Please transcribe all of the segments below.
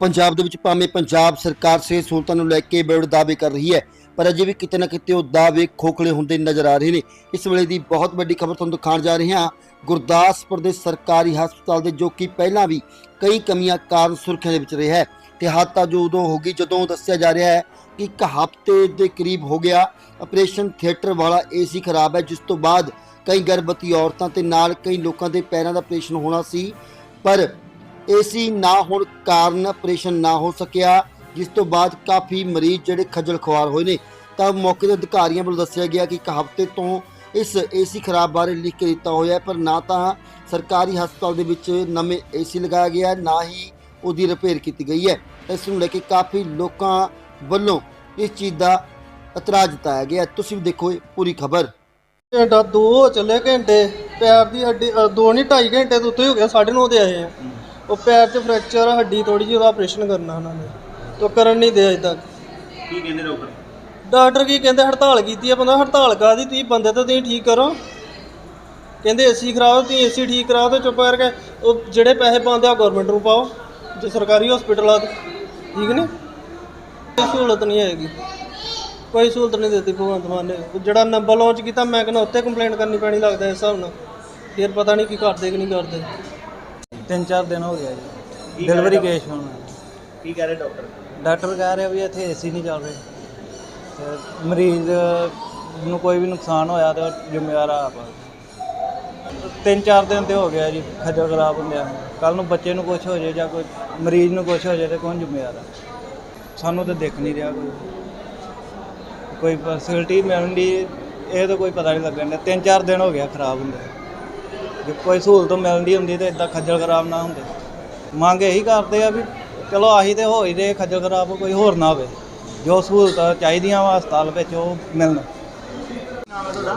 ਪੰਜਾਬ ਦੇ ਵਿੱਚ ਭਾਵੇਂ ਪੰਜਾਬ ਸਰਕਾਰ ਸਿਹਤ ਸਹੂਲਤਾਂ ਨੂੰ ਲੈ ਕੇ ਬੜੇ ਦਾਅਵੇ ਕਰ ਰਹੀ ਹੈ, ਪਰ ਅਜੇ ਵੀ ਕਿਤੇ ਨਾ ਕਿਤੇ ਉਹ ਦਾਅਵੇ ਖੋਖਲੇ ਹੁੰਦੇ ਨਜ਼ਰ ਆ ਰਹੇ ਨੇ। ਇਸ ਵੇਲੇ ਦੀ ਬਹੁਤ ਵੱਡੀ ਖਬਰ ਤੁਹਾਨੂੰ ਦਿਖਾਉਣ ਜਾ ਰਹੇ ਹਾਂ। ਗੁਰਦਾਸਪੁਰ ਦੇ ਸਰਕਾਰੀ ਹਸਪਤਾਲ ਦੇ ਜੋ ਕਿ ਪਹਿਲਾਂ ਵੀ ਕਈ ਕਮੀਆਂ ਕਾਰਨ ਸੁਰਖੀਆਂ ਦੇ ਵਿੱਚ ਰਿਹਾ ਹੈ, ਤੇ ਹਾਦਸਾ ਜੋ ਉਦੋਂ ਹੋ ਗਈ ਜਦੋਂ ਦੱਸਿਆ ਜਾ ਰਿਹਾ ਹੈ ਕਿ ਇੱਕ ਹਫ਼ਤੇ ਦੇ ਕਰੀਬ ਹੋ ਗਿਆ। ਆਪਰੇਸ਼ਨ ਥੀਏਟਰ ਵਾਲਾ ਏਸੀ ਖਰਾਬ ਹੈ, ਜਿਸ ਤੋਂ ਬਾਅਦ ਕਈ ਗਰਭਵਤੀ ਔਰਤਾਂ ਤੇ ਨਾਲ ਕਈ ਲੋਕਾਂ ਦੇ ਪੈਰਾਂ ਦਾ ਆਪਰੇਸ਼ਨ ਹੋਣਾ ਸੀ, ਪਰ ਏਸੀ ਨਾ ਹੋਣ ਕਾਰਨ ਆਪਰੇਸ਼ਨ ਨਾ ਹੋ ਸਕਿਆ ਜਿਸ ਤੋਂ ਬਾਅਦ ਕਾਫੀ ਮਰੀਜ਼ ਜਿਹੜੇ ਖੱਜਲ ਖੁਆਰ ਹੋਏ ਨੇ। ਤਾਂ ਮੌਕੇ ਦੇ ਅਧਿਕਾਰੀਆਂ ਵੱਲੋਂ ਦੱਸਿਆ ਗਿਆ ਕਿ ਇੱਕ ਹਫ਼ਤੇ ਤੋਂ ਇਸ ਏਸੀ ਖਰਾਬ ਬਾਰੇ ਲਿਖ ਕੇ ਦਿੱਤਾ ਹੋਇਆ ਹੈ ਪਰ ਨਾ ਤਾਂ ਸਰਕਾਰੀ ਹਸਪਤਾਲ ਦੇ ਵਿੱਚ ਨਵੇਂ ਏਸੀ ਲਗਾਇਆ ਗਿਆ ਨਾ ਹੀ ਉਹਦੀ ਰਿਪੇਅਰ ਕੀਤੀ ਗਈ ਹੈ। ਇਸ ਨੂੰ ਲੈ ਕੇ ਕਾਫੀ ਲੋਕਾਂ ਵੱਲੋਂ ਇਸ ਚੀਜ਼ ਦਾ ਇਤਰਾਜ਼ ਜਤਾਇਆ ਗਿਆ ਤੁਸੀਂ ਵੀ ਦੇਖੋ ਇਹ ਪੂਰੀ ਖਬਰ। ਘੰਟਾ ਦੋ ਹੋ ਚੱਲੇ ਘੰਟੇ ਪੈਰ ਦੀ ਹੱਡੀ ਅ, ਦੋ ਨਹੀਂ ਢਾਈ ਘੰਟੇ ਤੋਂ ਉੱਤੇ ਹੋ ਗਿਆ 9:30 ਦੇ ਆਏ ਆ। ਉਹ ਪੈਰ 'ਚ ਫ੍ਰੈਕਚਰ ਹੱਡੀ ਥੋੜੀ ਜਿਹੀ ਉਹਦਾ ਆਪਰੇਸ਼ਨ ਕਰਨਾ ਉਹਨਾਂ ਨੇ। ਤੋ ਕਰਨ ਨਹੀਂ ਦੇ ਅਜੇ ਤੱਕ। ਕੀ ਕਹਿੰਦੇ ਡਾਕਟਰ? ਡਾਕਟਰ ਕੀ ਕਹਿੰਦੇ ਹੜਤਾਲ ਕੀਤੀ ਆ ਬੰਦਾ ਹੜਤਾਲ ਕਾਦੀ ਤੁਸੀਂ ਬੰਦੇ ਤਾਂ ਤੁਸੀਂ ਠੀਕ ਕਰੋ। ਕਹਿੰਦੇ ਏਸੀ ਖਰਾਬ ਤੁਸੀਂ ਏਸੀ ਠੀਕ ਕਰਾਓ ਤੇ ਚੁੱਪ ਕਰਕੇ। ਉਹ ਜਿਹੜੇ ਪੈਸੇ ਪਾਉਂਦੇ ਆ ਗਵਰਨਮੈਂਟ ਨੂੰ ਪਾਓ ਜੇ ਸਰਕਾਰੀ ਹਸਪੀਟਲ ਆ ਠੀਕ ਨੇ ਕੋਈ ਸਹੂਲਤ ਨਹੀਂ ਹੈਗੀ। ਕੋਈ ਸਹੂਲਤ ਨਹੀਂ ਦਿੱਤੀ ਭਗਵੰਤ ਮਾਨ ਨੇ। ਜਿਹੜਾ ਨੰਬਰ ਲਾਂਚ ਕੀਤਾ ਮੈਂ ਕਹਿੰਦਾ ਉੱਤੇ ਕੰਪਲੇਂਟ ਕਰਨੀ ਪੈਣੀ ਲੱਗਦਾ ਇਸ ਹਿਸਾਬ ਨਾਲ। ਫਿਰ ਪਤਾ ਨਹੀਂ ਕੀ ਕਰਦੇ ਕਿ ਨਹੀਂ ਕਰਦੇ। ਤਿੰਨ ਚਾਰ ਦਿਨ ਹੋ ਗਿਆ ਜੀ। ਡਿਲੀਵਰੀ ਕੇਸ ਹੋਣਾ ਕੀ ਕਹਿ ਰਹੇ ਡਾਕਟਰ? ਡਾਕਟਰ ਕਹਿ ਰਿਹਾ ਵੀ ਇੱਥੇ ਏਸੀ ਨਹੀਂ ਚੱਲ ਰਹੇ। ਤੇ ਮਰੀਜ਼ ਨੂੰ ਕੋਈ ਵੀ ਨੁਕਸਾਨ ਹੋਇਆ ਤੇ ਜ਼ਿੰਮੇਵਾਰ ਆਪ ਆ। ਤਿੰਨ ਚਾਰ ਦਿਨ ਤੇ ਹੋ ਗਿਆ ਜੀ ਖੱਜਲ ਖਰਾਬ ਹੁੰਦਿਆਂ ਕੱਲ ਨੂੰ ਬੱਚੇ ਨੂੰ ਕੁਝ ਹੋ ਜਾਏ ਜਾਂ ਕੋਈ ਮਰੀਜ਼ ਨੂੰ ਕੁਝ ਹੋ ਜਾਏ ਤੇ ਕੌਣ ਜ਼ਿੰਮੇਵਾਰ ਆ? ਸਾਨੂੰ ਤਾਂ ਦਿਖ ਨਹੀਂ ਰਿਹਾ ਕੋਈ। ਕੋਈ ਫੈਸਿਲਿਟੀ ਮਿਲਣ ਦੀ ਇਹ ਤਾਂ ਕੋਈ ਪਤਾ ਨਹੀਂ ਲੱਗਣ ਡਿਆ। ਤਿੰਨ ਚਾਰ ਦਿਨ ਹੋ ਗਿਆ ਖਰਾਬ ਹੁੰਦੇ ਜੇ ਕੋਈ ਸਹੂਲਤ ਮਿਲਦੀ ਹੁੰਦੀ ਤੇ ਇਦਾਂ ਖੱਜਲ ਖਰਾਬ ਨਾ ਹੁੰਦੇ। ਮੰਗ ਇਹੀ ਕਰਦੇ ਆ ਵੀ ਚਲੋ ਆਹੀ ਤੇ ਹੋ ਹੀ ਰਹੇ ਖੱਜਲ ਖਰਾਬ ਕੋਈ ਹੋਰ ਨਾ ਹੋਵੇ। ਜੋ ਸਹੂਲਤਾਂ ਚਾਹੀਦੀਆਂ ਵਾ ਹਸਪਤਾਲ ਵਿੱਚ ਉਹ ਮਿਲਣ।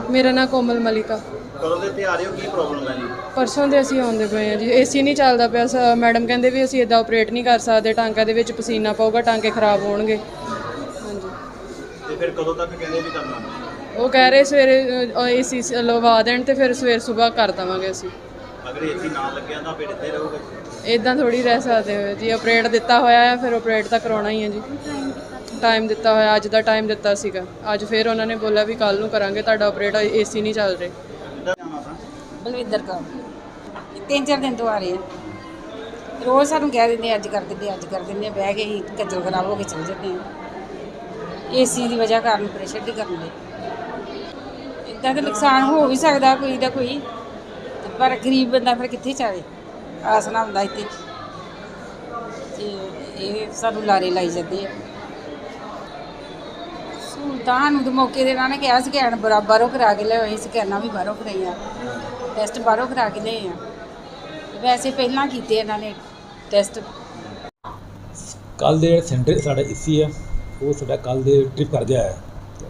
ਮੇਰਾ ਨਾਮ ਕੋਮਲ ਮਲਿਕਾ। ਕਦੋਂ ਦੇ ਆ ਰਹੇ ਹੋ? ਕੀ ਪ੍ਰੋਬਲਮ ਹੈ ਜੀ? ਪਰਸੋਂ ਦੇ ਅਸੀਂ ਆਉਂਦੇ ਪਏ ਹਾਂ ਜੀ। ਏਸੀ ਨਹੀਂ ਚੱਲਦਾ ਪਿਆ। ਸ- ਮੈਡਮ ਕਹਿੰਦੇ ਵੀ ਅਸੀਂ ਇਦਾਂ ਆਪਰੇਟ ਨਹੀਂ ਕਰ ਸਕਦੇ। ਟਾਂਕਾ ਦੇ ਵਿੱਚ ਪਸੀਨਾ ਪਊਗਾ ਟਾਂਕੇ ਖਰਾਬ ਹੋਣਗੇ। ਹਾਂਜੀ। ਤੇ ਫਿਰ ਕਦੋਂ ਤੱਕ ਕਹਿੰਦੇ ਵੀ ਕਰਨਾ? ਉਹ ਕਹਿ ਰਹੇ ਸਵੇਰੇ ਏਸੀ ਲਵਾ ਦੇਣ ਤੇ ਫਿਰ ਸਵੇਰ ਸਵੇਰ ਕਰ ਦੇਵਾਂਗੇ ਅਸੀਂ। ਅਗਰ ਏਸੀ ਨਾ ਲੱਗਿਆ ਤਾਂ ਫਿਰ ਇੱਥੇ ਰਹੋਗੇ? ਇਦਾਂ ਥੋੜੀ ਰਹਿ ਸਕਦੇ ਹੋ ਜੀ ਆਪਰੇਟ ਦਿੱਤਾ ਹੋਇਆ ਹੈ ਫਿਰ ਆਪਰੇਟ ਤਾਂ ਕਰਾਉਣਾ ਹੀ ਹੈ ਜੀ। ਟਾਈਮ ਦਿੱਤਾ ਹੋਇਆ ਅੱਜ ਦਾ ਟਾਈਮ ਦਿੱਤਾ ਸੀਗਾ। ਅੱਜ ਫਿਰ ਉਹਨਾਂ ਨੇ ਬੋਲਿਆ ਵੀ ਕੱਲ ਨੂੰ ਕਰਾਂਗੇ ਤੁਹਾਡਾ ਆਪਰੇਟ ਏਸੀ ਨਹੀਂ ਚੱਲ ਰਹੇ। ਬਲਵਿੰਦਰ ਕੌਰ। ਤਿੰਨ ਚਾਰ ਦਿਨ ਤੋਂ ਆ ਰਹੇ ਆ। ਰੋਜ਼ ਸਾਨੂੰ ਕਹਿ ਦਿੰਦੇ ਅੱਜ ਕਰ ਦਿੰਦੇ ਅੱਜ ਕਰ ਦਿੰਦੇ ਆ, ਬਹਿ ਕੇ ਹੀ ਕੱਜਲ ਖਰਾਬ ਹੋ ਕੇ ਚਲੇ ਜਾਂਦੇ ਆ। ਏਸੀ ਦੀ ਵਜ੍ਹਾ ਕਾਰਨ ਪ੍ਰੈਸ਼ਰ ਦੀ ਕਰਨ ਦੇ। ਇਦਾਂ ਤਾਂ ਨੁਕਸਾਨ ਹੋ ਵੀ ਸਕਦਾ ਕੋਈ ਦਾ ਕੋਈ। ਤੇ ਪਰ ਗਰੀਬ ਬੰਦਾ ਫਿਰ ਕਿੱਥੇ ਜਾਵੇ? ਆਸ ਨਾ ਹੁੰਦਾ ਇੱਥੇ। ਤੇ ਇਹ ਸਾਨੂੰ ਲਾਰੇ ਲਾਈ ਜਾਂਦੇ ਆ। ਸਹੂਲਤਾਂ ਨੂੰ ਤਾਂ ਮੌਕੇ ਦੇ ਨਾਲ ਨੇ ਕਿਹਾ ਸਕੈਨ ਬਰਾਬਰੋਂ ਕਰਾ ਕੇ ਲਿਆਓ, ਅਸੀਂ ਸਕੈਨਾਂ ਵੀ ਬਾਹਰੋਂ ਕਰਾਈਆਂ। ਟੈਸਟ ਬਾਹਰੋਂ ਕਰਾ ਕੇ ਲਏ ਆ। ਵੈਸੇ ਪਹਿਲਾਂ ਕੀਤੇ ਇਹਨਾਂ ਨੇ ਟੈਸਟ। ਕੱਲ ਦੇ ਸੈਂਟਰ ਸਾਡਾ ਏਸੀ ਹੈ ਉਹ ਸਾਡਾ ਕੱਲ ਦੇ ਟ੍ਰਿਪ ਕਰ ਗਿਆ ਹੈ।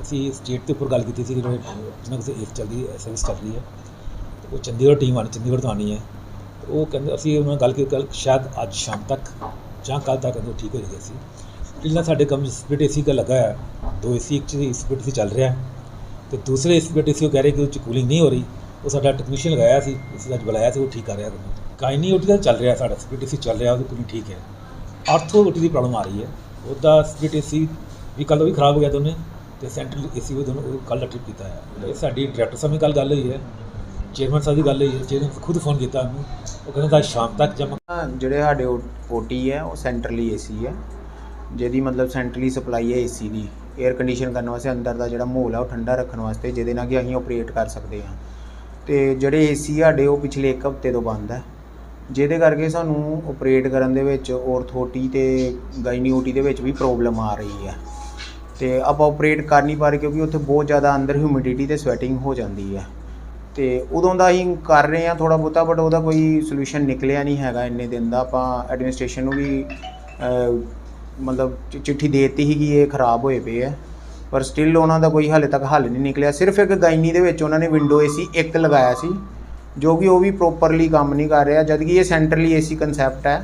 ਅਸੀਂ ਸਟੇਟ ਦੇ ਉੱਪਰ ਗੱਲ ਕੀਤੀ ਸੀ ਕਿ ਜਿਹੜੇ ਜਿਹਨਾਂ ਕਿਸੇ ਏਸ ਚੱਲਦੀ ਹੈ ਸਰਵਿਸ ਚੱਲ ਰਹੀ ਹੈ ਤੇ ਉਹ ਚੰਡੀਗੜ੍ਹ ਟੀਮ ਆਣੀ ਚੰਡੀਗੜ੍ਹ ਤੋਂ ਆਣੀ ਹੈ। ਤੇ ਉਹ ਕਹਿੰਦੇ, ਅਸੀਂ ਉਹਨਾਂ ਨਾਲ ਗੱਲ ਕੀਤੀ ਕੱਲ ਸ਼ਾਇਦ ਅੱਜ ਸ਼ਾਮ ਤੱਕ ਜਾਂ ਕੱਲ ਤੱਕ ਉਹ ਠੀਕ ਹੋ ਜਾਏਗੀ ਸੀ। ਪਹਿਲਾਂ ਸਾਡੇ ਕੰਮ ਸਪਲਿਟ ਏਸੀ ਦਾ ਲੱਗਾ ਹੈ, ਦੋ ਏਸੀ ਇੱਕ ਚ ਸਪਲਿਟ ਏਸੀ ਚੱਲ ਰਿਹਾ ਹੈ ਤੇ ਦੂਸਰੇ ਸਪਲਿਟ ਏਸੀ ਉਹ ਕਹਿ ਰਹੇ ਕਿ ਉਹ ਚ ਕੂਲਿੰਗ ਨਹੀਂ ਹੋ ਰਹੀ। ਉਹ ਸਾਡਾ ਟੈਕਨੀਸ਼ੀਅਨ ਲਗਾਇਆ ਸੀ ਅਸੀਂ ਅੱਜ ਬੁਲਾਇਆ ਸੀ, ਉਹ ਠੀਕ ਕਰ ਰਿਹਾ ਤੁਹਾਨੂੰ ਕਾਇਨੀ ਓਟੀ ਦਾ ਚੱਲ ਰਿਹਾ, ਸਾਡਾ ਸਪਲਿਟ ਏਸੀ ਚੱਲ ਰਿਹਾ, ਉਹਦੀ ਪੂਰੀ ਠੀਕ ਹੈ। ਆਰਥੋ ਓਟੀ ਦੀ ਪ੍ਰੋਬਲਮ ਆ ਰਹੀ ਹੈ। ਉਹਦਾ ਸਪਲਿਟ ਏਸੀ ਵੀ ਕੱਲ੍ਹ ਉਹ ਵੀ ਖਰਾਬ ਹੋ ਗਿਆ ਦੋਨੇ। ਤੇ ਸੈਂਟਰਲ ਏਸੀ ਵੀ ਦੋਨੋਂ ਕੱਲ ਦਾ ਕੀਤਾ ਹੈ। ਇਹ ਸਾਡੀ ਡਾਇਰੈਕਟਰ ਸਾਹਿਬ ਨਾਲ ਕੱਲ ਗੱਲ ਹੋਈ ਹੈ ਚੇਅਰਮੈਨ ਸਾਹਿਬ ਦੀ ਗੱਲ ਹੋਈ ਹੈ ਚੇਅਰਮੈਨ ਖੁਦ ਫੋਨ ਕੀਤਾ ਉਹਨੂੰ। ਉਹ ਕਹਿੰਦਾ ਅੱਜ ਸ਼ਾਮ ਤੱਕ ਜਮ੍ਹਾਂ ਜਿਹੜੇ ਸਾਡੇ ਓਟੀ ਹੈ, ਉਹ ਸੈਂਟਰਲੀ ਏਸੀ ਹੈ। ਜਿਹਦੀ ਮਤਲਬ ਸੈਂਟਰਲੀ ਸਪਲਾਈ ਹੈ ਏਸੀ ਦੀ। 에ਅਰ ਕੰਡੀਸ਼ਨ ਕਰਨ ਵਾਸਤੇ ਅੰਦਰ ਦਾ ਜਿਹੜਾ ਮਾਹੌਲ ਹੈ ਉਹ ਠੰਡਾ ਰੱਖਣ ਵਾਸਤੇ ਜਿਹਦੇ ਨਾਲ ਕਿ ਅਸੀਂ ਆਪਰੇਟ ਕਰ ਸਕਦੇ ਹਾਂ। ਤੇ ਜਿਹੜੇ ਏਸੀ ਸਾਡੇ ਉਹ ਪਿਛਲੇ ਇੱਕ ਹਫ਼ਤੇ ਤੋਂ ਬੰਦ ਹੈ। ਜਿਹਦੇ ਕਰਕੇ ਸਾਨੂੰ ਆਪਰੇਟ ਕਰਨ ਦੇ ਵਿੱਚ ਔਰਥੋਟੀ ਤੇ ਗਾਇਨੀਓਟੀ ਦੇ ਵਿੱਚ ਵੀ ਪ੍ਰੋਬਲਮ ਆ ਰਹੀ ਹੈ। ਤੇ ਆਪਾਂ ਆਪਰੇਟ ਕਰ ਨਹੀਂ ਪਾ ਰਹੇ ਕਿਉਂਕਿ ਉੱਥੇ ਬਹੁਤ ਜ਼ਿਆਦਾ ਅੰਦਰ ਹਿਊਮਿਡਿਟੀ ਤੇ ਸਵੈਟਿੰਗ ਹੋ ਜਾਂਦੀ ਹੈ। ਤੇ ਉਦੋਂ ਦਾ ਅਸੀਂ ਕਰ ਰਹੇ ਹਾਂ ਥੋੜਾ ਬਹੁਤਾ ਬਟ ਉਹਦਾ ਕੋਈ ਸੋਲੂਸ਼ਨ ਨਿਕਲਿਆ ਨਹੀਂ ਹੈਗਾ ਇੰਨੇ ਦਿਨ ਦਾ। ਆਪਾਂ ਐਡਮਿਨਿਸਟ੍ਰੇਸ਼ਨ ਨੂੰ ਵੀ ਮਤਲਬ ਚਿੱਠੀ ਦੇ ਦਿੱਤੀ ਸੀ ਕਿ ਇਹ ਖਰਾਬ ਹੋਏ ਪਏ ਆ। ਪਰ ਸਟਿਲ ਉਹਨਾਂ ਦਾ ਕੋਈ ਹਾਲੇ ਤੱਕ ਹੱਲ ਨਹੀਂ ਨਿਕਲਿਆ। ਸਿਰਫ ਇੱਕ ਗਾਇਨੀ ਦੇ ਵਿੱਚ ਉਹਨਾਂ ਨੇ ਵਿੰਡੋ ਏਸੀ ਇੱਕ ਲਗਾਇਆ ਸੀ, ਜੋ ਕਿ ਉਹ ਵੀ ਪ੍ਰੋਪਰਲੀ ਕੰਮ ਨਹੀਂ ਕਰ ਰਿਹਾ, ਜਦਕਿ ਇਹ ਸੈਂਟਰਲੀ ਏਸੀ ਕਨਸੈਪਟ ਹੈ।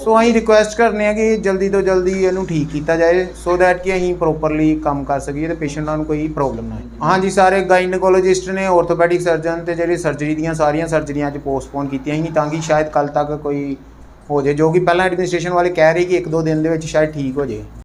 ਸੋ ਅਸੀਂ ਰਿਕੁਐਸਟ ਕਰਨੇ ਆ ਕਿ ਜਲਦੀ ਤੋਂ ਜਲਦੀ ਇਹਨੂੰ ਠੀਕ ਕੀਤਾ ਜਾਏ ਸੋ ਦੈਟ ਕਿ ਅਸੀਂ ਪ੍ਰੋਪਰਲੀ ਕੰਮ ਕਰ ਸਕੀਏ ਤੇ ਪੇਸ਼ੈਂਟਾਂ ਨੂੰ ਕੋਈ ਪ੍ਰੋਬਲਮ ਨਾ ਆਏ। ਹਾਂਜੀ, ਸਾਰੇ ਗਾਇਨੋਕੋਲੋਜਿਸਟ ਨੇ ਆਰਥੋਪੈਡਿਕ ਸਰਜਨ ਤੇ ਜਿਹੜੇ ਸਰਜਰੀ ਦੀਆਂ ਸਾਰੀਆਂ ਸਰਜਰੀਆਂ ਅੱਜ ਪੋਸਟਪੋਨ ਕੀਤੀਆਂ ਸੀ, ਤਾਂ ਕਿ ਸ਼ਾਇਦ ਕੱਲ ਤੱਕ ਕੋਈ ਹੋ ਜੇ ਜੋ ਕਿ ਪਹਿਲਾਂ ਐਡਮਿਨਿਸਟ੍ਰੇਸ਼ਨ ਵਾਲੇ ਕਹਿ ਰਹੇ ਕਿ ਇੱਕ ਦੋ ਦਿਨ ਦੇ ਵਿੱਚ ਸ਼ਾਇਦ ਠੀਕ ਹੋ ਜੇ